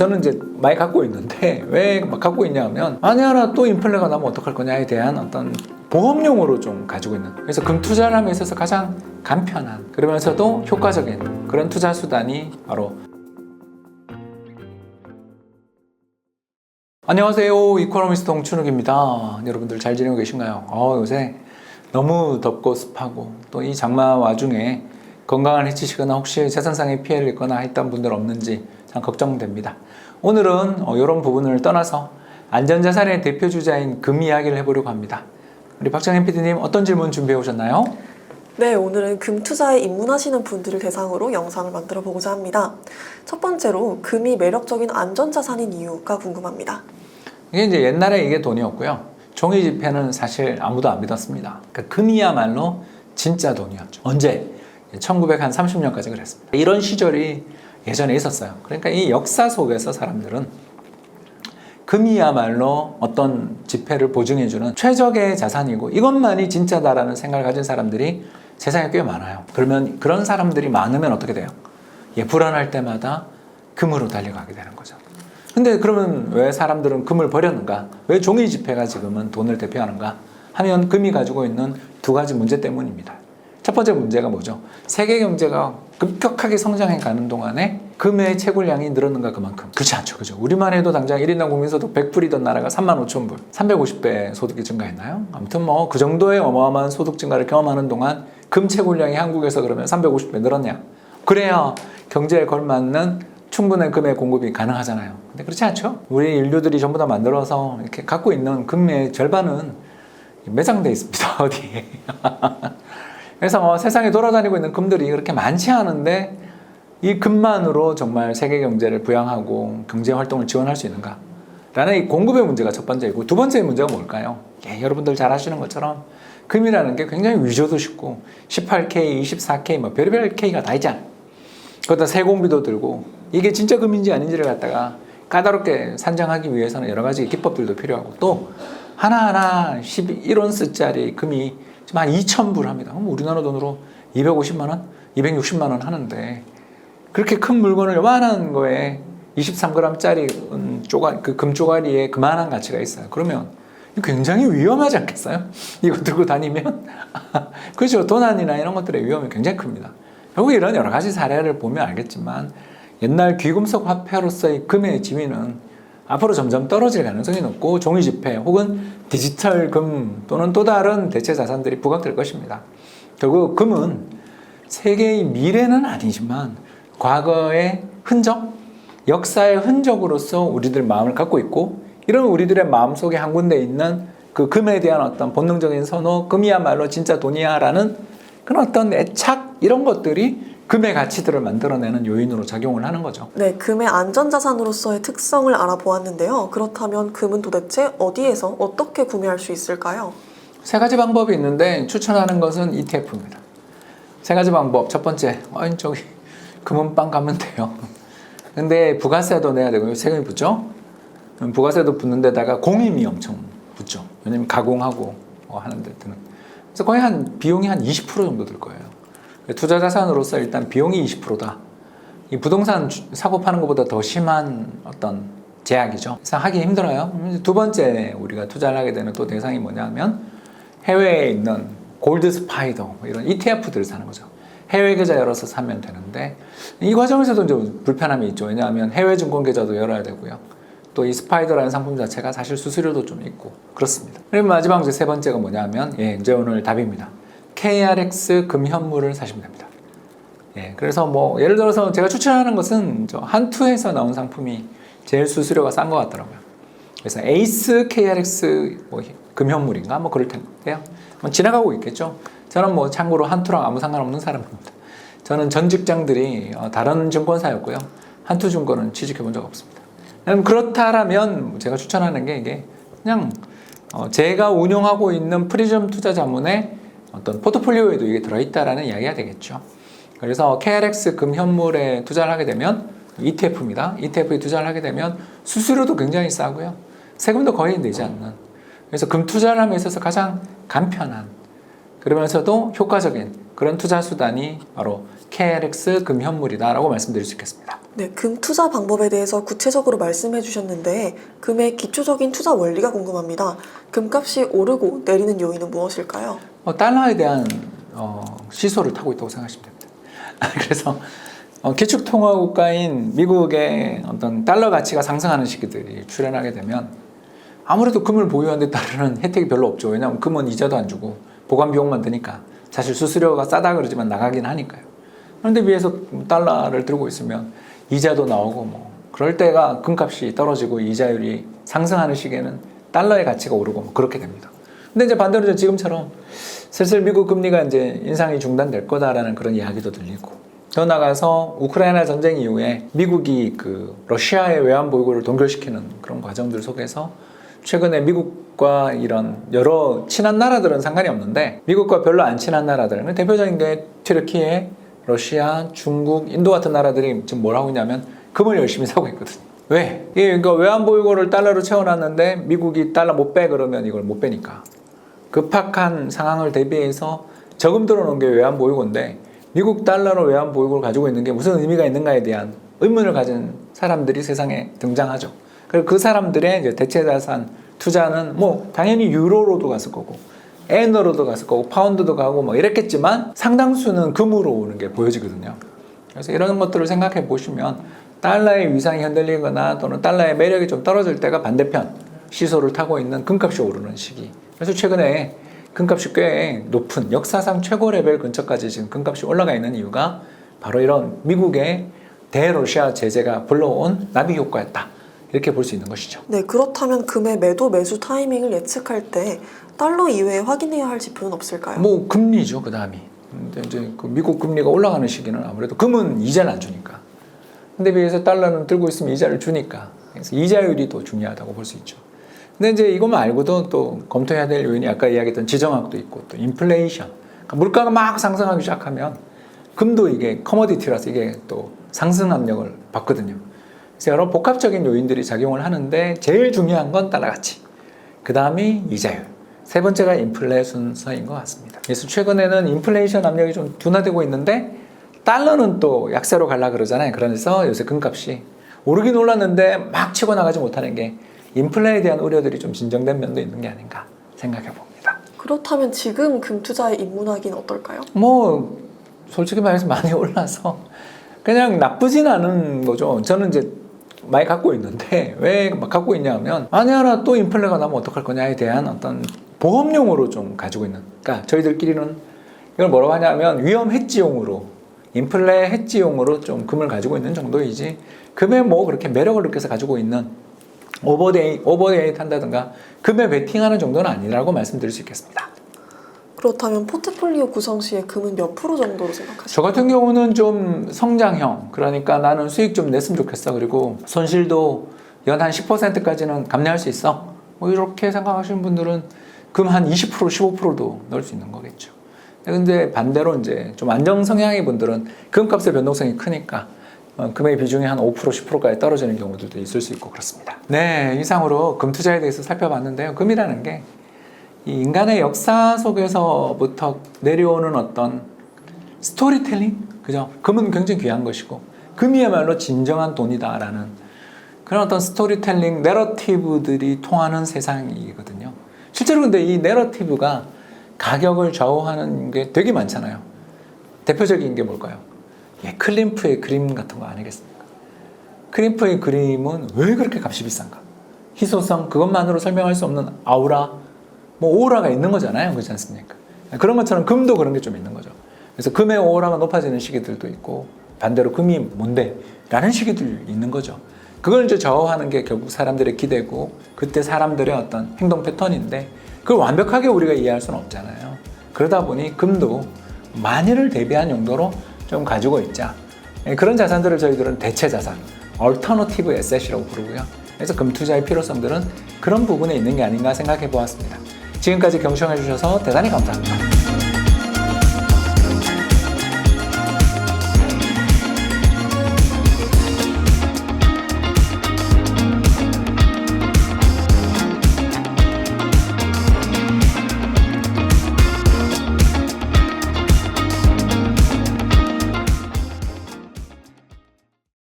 저는 이제 많이 갖고 있는데 왜 막 갖고 있냐 하면 만에 하나 또 인플레가 나면 어떡할 거냐에 대한 어떤 보험용으로 좀 가지고 있는. 그래서 금 투자를 함에 있어서 가장 간편한 그러면서도 효과적인 그런 투자 수단이 바로 안녕하세요. 이코노미스트 홍춘욱입니다. 여러분들 잘 지내고 계신가요? 어, 요새 너무 덥고 습하고 또 이 장마 와중에 건강을 해치시거나 혹시 재산상의 피해를 입거나 했던 분들 없는지 참 걱정됩니다. 오늘은 어, 이런 부분을 떠나서 안전자산의 대표 주자인 금 이야기를 해보려고 합니다. 우리 박정현 PD님 어떤 질문 준비해 오셨나요? 네, 오늘은 금 투자에 입문하시는 분들을 대상으로 영상을 만들어 보고자 합니다. 첫 번째로 금이 매력적인 안전자산인 이유가 궁금합니다. 이게 이제 옛날에 이게 돈이었고요. 종이 지폐는 사실 아무도 안 믿었습니다. 그러니까 금이야말로 진짜 돈이었죠. 언제? 1930년까지 그랬습니다. 이런 시절이 예전에 있었어요. 그러니까 이 역사 속에서 사람들은 금이야말로 어떤 지폐를 보증해주는 최적의 자산이고 이것만이 진짜다라는 생각을 가진 사람들이 세상에 꽤 많아요. 그러면 그런 사람들이 많으면 어떻게 돼요? 예, 불안할 때마다 금으로 달려가게 되는 거죠. 근데 그러면 왜 사람들은 금을 버렸는가? 왜 종이 지폐가 지금은 돈을 대표하는가? 하면 금이 가지고 있는 두 가지 문제 때문입니다. 첫 번째 문제가 뭐죠? 세계 경제가 급격하게 성장해 가는 동안에 금의 채굴량이 늘었는가 그만큼. 그렇지 않죠. 그죠? 우리만 해도 당장 1인당 국민소득 100불이던 나라가 3만 5천 불. 350배 소득이 증가했나요? 아무튼 뭐 그 정도의 어마어마한 소득 증가를 경험하는 동안 금 채굴량이 한국에서 그러면 350배 늘었냐? 그래야 경제에 걸맞는 충분한 금의 공급이 가능하잖아요. 근데 그렇지 않죠? 우리 인류들이 전부 다 만들어서 이렇게 갖고 있는 금의 절반은 매장돼 있습니다 어디에. 그래서 뭐 세상에 돌아다니고 있는 금들이 그렇게 많지 않은데 이 금만으로 정말 세계 경제를 부양하고 경제 활동을 지원할 수 있는가? 라는 이 공급의 문제가 첫 번째이고 두 번째 문제가 뭘까요? 예, 여러분들 잘 아시는 것처럼 금이라는 게 굉장히 위조도 쉽고 18K, 24K 뭐 별의별 K가 다 있잖아요. 거기다 세공비도 들고 이게 진짜 금인지 아닌지를 갖다가 까다롭게 산정하기 위해서는 여러 가지 기법들도 필요하고 또 하나하나 11온스짜리 금이 지금 한 2,000불 합니다. 그럼 우리나라 돈으로 250만 원, 260만 원 하는데 그렇게 큰 물건을 요만한 거에 23g짜리 쪼가 그 금 쪼가리에 그만한 가치가 있어요. 그러면 굉장히 위험하지 않겠어요? 이거 들고 다니면 그렇죠. 도난이나 이런 것들의 위험이 굉장히 큽니다. 결국 이런 여러 가지 사례를 보면 알겠지만 옛날 귀금속 화폐로서의 금의 지위는 앞으로 점점 떨어질 가능성이 높고 종이 지폐 혹은 디지털 금 또는 또 다른 대체 자산들이 부각될 것입니다. 결국 금은 세계의 미래는 아니지만 과거의 흔적, 역사의 흔적으로서 우리들 마음을 갖고 있고 이런 우리들의 마음 속에 한 군데 있는 그 금에 대한 어떤 본능적인 선호, 금이야말로 진짜 돈이야라는 그런 어떤 애착 이런 것들이 금의 가치들을 만들어내는 요인으로 작용을 하는 거죠. 네, 금의 안전자산으로서의 특성을 알아보았는데요. 그렇다면 금은 도대체 어디에서 어떻게 구매할 수 있을까요? 세 가지 방법이 있는데 추천하는 것은 ETF입니다. 세 가지 방법. 첫 번째, 어, 저기 금은방 가면 돼요. 근데 부가세도 내야 되고요. 세금이 붙죠? 부가세도 붙는 데다가 공임이 엄청 붙죠. 왜냐면 가공하고 뭐 하는 데 드는. 그래서 거의 한 비용이 한 20% 정도 들 거예요. 투자 자산으로서 일단 비용이 20%다. 이 부동산 주- 사고 파는 것보다 더 심한 어떤 제약이죠. 그래서 하기 힘들어요. 음, 두 번째 우리가 투자를 하게 되는 또 대상이 뭐냐면 해외에 있는 골드 스파이더 뭐 이런 ETF들을 사는 거죠. 해외 계좌 열어서 사면 되는데 이 과정에서도 좀 불편함이 있죠. 왜냐하면 해외 증권 계좌도 열어야 되고요. 또 이 스파이더라는 상품 자체가 사실 수수료도 좀 있고 그렇습니다. 그리고 마지막 이제 세 번째가 뭐냐면 예, 이제 오늘 답입니다. KRX 금현물을 사시면 됩니다. 예, 그래서 뭐 예를 들어서 제가 추천하는 것은 저 한투에서 나온 상품이 제일 수수료가 싼 것 같더라고요. 그래서 에이스 KRX 뭐 금현물인가 뭐 그럴 텐데요. 뭐 지나가고 있겠죠. 저는 뭐 참고로 한투랑 아무 상관없는 사람입니다. 저는 전 직장들이 어, 다른 증권사였고요. 한투증권은 취직해 본 적 없습니다. 그렇다라면 제가 추천하는 게 이게 그냥 어, 제가 운영하고 있는 프리즘 투자 자문의 어떤 포트폴리오에도 이게 들어있다라는 이야기가 되겠죠. 그래서 KRX 금현물에 투자를 하게 되면 ETF입니다. ETF에 투자를 하게 되면 수수료도 굉장히 싸고요. 세금도 거의 내지 않는. 그래서 금 투자를 함에 있어서 가장 간편한 그러면서도 효과적인 그런 투자 수단이 바로 KLX 금현물이다라고 말씀드릴 수 있겠습니다. 네, 금 투자 방법에 대해서 구체적으로 말씀해 주셨는데 금의 기초적인 투자 원리가 궁금합니다. 금값이 오르고 내리는 요인은 무엇일까요? 어, 달러에 대한 어, 시소를 타고 있다고 생각하시면 됩니다. 그래서 어, 기축통화 국가인 미국의 어떤 달러 가치가 상승하는 시기들이 출현하게 되면 아무래도 금을 보유하는 데 따르는 혜택이 별로 없죠. 왜냐하면 금은 이자도 안 주고 보관 비용만 드니까 사실 수수료가 싸다 그러지만 나가긴 하니까요. 그런데 위에서 달러를 들고 있으면 이자도 나오고 뭐 그럴 때가 금값이 떨어지고 이자율이 상승하는 시기에는 달러의 가치가 오르고 뭐 그렇게 됩니다. 근데 이제 반대로 이제 지금처럼 슬슬 미국 금리가 이제 인상이 중단될 거다라는 그런 이야기도 들리고 더 나가서 우크라이나 전쟁 이후에 미국이 그 러시아의 외환 보유고를 동결시키는 그런 과정들 속에서 최근에 미국과 이런 여러 친한 나라들은 상관이 없는데 미국과 별로 안 친한 나라들 대표적인 게 튀르키예, 러시아, 중국, 인도 같은 나라들이 지금 뭘 하고 있냐면 금을 열심히 사고 있거든요. 왜? 이게 그러니까 외환 보유고를 달러로 채워놨는데 미국이 달러 못 빼 그러면 이걸 못 빼니까 급박한 상황을 대비해서 저금 들어놓은 게 외환 보유고인데 미국 달러로 외환 보유고를 가지고 있는 게 무슨 의미가 있는가에 대한 의문을 가진 사람들이 세상에 등장하죠. 그리고 그 사람들의 대체 자산 투자는 뭐 당연히 유로로도 갔을 거고 엔으로도 갔을 거고 파운드도 가고 뭐 이랬겠지만 상당수는 금으로 오는 게 보여지거든요. 그래서 이런 것들을 생각해 보시면 달러의 위상이 흔들리거나 또는 달러의 매력이 좀 떨어질 때가 반대편 시소를 타고 있는 금값이 오르는 시기. 그래서 최근에 금값이 꽤 높은 역사상 최고 레벨 근처까지 지금 금값이 올라가 있는 이유가 바로 이런 미국의 대러시아 제재가 불러온 나비 효과였다. 이렇게 볼 수 있는 것이죠. 네, 그렇다면 금의 매도 매수 타이밍을 예측할 때 달러 이외에 확인해야 할 지표는 없을까요? 뭐 금리죠, 그 다음이. 근데 이제 그 미국 금리가 올라가는 시기는 아무래도 금은 이자를 안 주니까. 근데 비해서 달러는 들고 있으면 이자를 주니까. 그래서 이자율이 더 중요하다고 볼 수 있죠. 근데 이제 이것만 알고도 또 검토해야 될 요인이 아까 이야기했던 지정학도 있고 또 인플레이션. 그러니까 물가가 막 상승하기 시작하면 금도 이게 커머디티라서 이게 또 상승 압력을 받거든요. 그래서 여러 복합적인 요인들이 작용을 하는데 제일 중요한 건 달러 가치. 그 다음이 이자율. 세 번째가 인플레 순서인 것 같습니다. 그래서 최근에는 인플레이션 압력이 좀 둔화되고 있는데 달러는 또 약세로 갈라 그러잖아요. 그래서 요새 금값이 오르긴 올랐는데 막 치고 나가지 못하는 게 인플레에 대한 우려들이 좀 진정된 면도 있는 게 아닌가 생각해 봅니다. 그렇다면 지금 금 투자에 입문하기는 어떨까요? 뭐 솔직히 말해서 많이 올라서 그냥 나쁘진 않은 거죠. 저는 이제 많이 갖고 있는데 왜막 갖고 있냐면 만에 하나 또 인플레가 나면 어떡할 거냐에 대한 어떤 보험용으로 좀 가지고 있는. 그러니까 저희들끼리는 이걸 뭐라고 하냐면 위험 해지용으로 인플레 해지용으로 좀 금을 가지고 있는 정도이지 금에 뭐 그렇게 매력을 느껴서 가지고 있는 오버데이 오버데이 한다든가 금에 베팅하는 정도는 아니라고 말씀드릴 수 있겠습니다. 그렇다면 포트폴리오 구성 시에 금은 몇 프로 정도로 저 생각하시나요? 같은 경우는 좀 성장형 그러니까 나는 수익 좀 냈으면 좋겠어. 그리고 손실도 연 한 10%까지는 감내할 수 있어. 뭐 이렇게 생각하시는 분들은 금 한 20% 15%도 넣을 수 있는 거겠죠. 근데 반대로 이제 좀 안정 성향의 분들은 금값의 변동성이 크니까 어, 금의 비중이 한 5% 10%까지 떨어지는 경우들도 있을 수 있고 그렇습니다. 네 이상으로 금 투자에 대해서 살펴봤는데요. 금이라는 게이 인간의 역사 속에서부터 내려오는 어떤 스토리텔링 그죠? 금은 굉장히 귀한 것이고 금이야말로 진정한 돈이다라는 그런 어떤 스토리텔링 내러티브들이 통하는 세상이거든요. 실제로 근데 이 내러티브가 가격을 좌우하는 게 되게 많잖아요. 대표적인 게 뭘까요? 예, 클림프의 그림 같은 거 아니겠습니까? 클림프의 그림은 왜 그렇게 값이 비싼가? 희소성 그것만으로 설명할 수 없는 아우라 뭐 오라가 있는 거잖아요. 그렇지 않습니까? 그런 것처럼 금도 그런 게 좀 있는 거죠. 그래서 금의 오라가 높아지는 시기들도 있고 반대로 금이 뭔데? 라는 시기들이 있는 거죠. 그걸 이제 좌우하는 게 결국 사람들의 기대고 그때 사람들의 어떤 행동 패턴인데 그걸 완벽하게 우리가 이해할 수는 없잖아요. 그러다 보니 금도 만일을 대비한 용도로 좀 가지고 있자. 예, 그런 자산들을 저희들은 대체 자산, 얼터너티브 에셋이라고 부르고요. 그래서 금 투자의 필요성들은 그런 부분에 있는 게 아닌가 생각해 보았습니다. 지금까지 경청해 주셔서 대단히 감사합니다.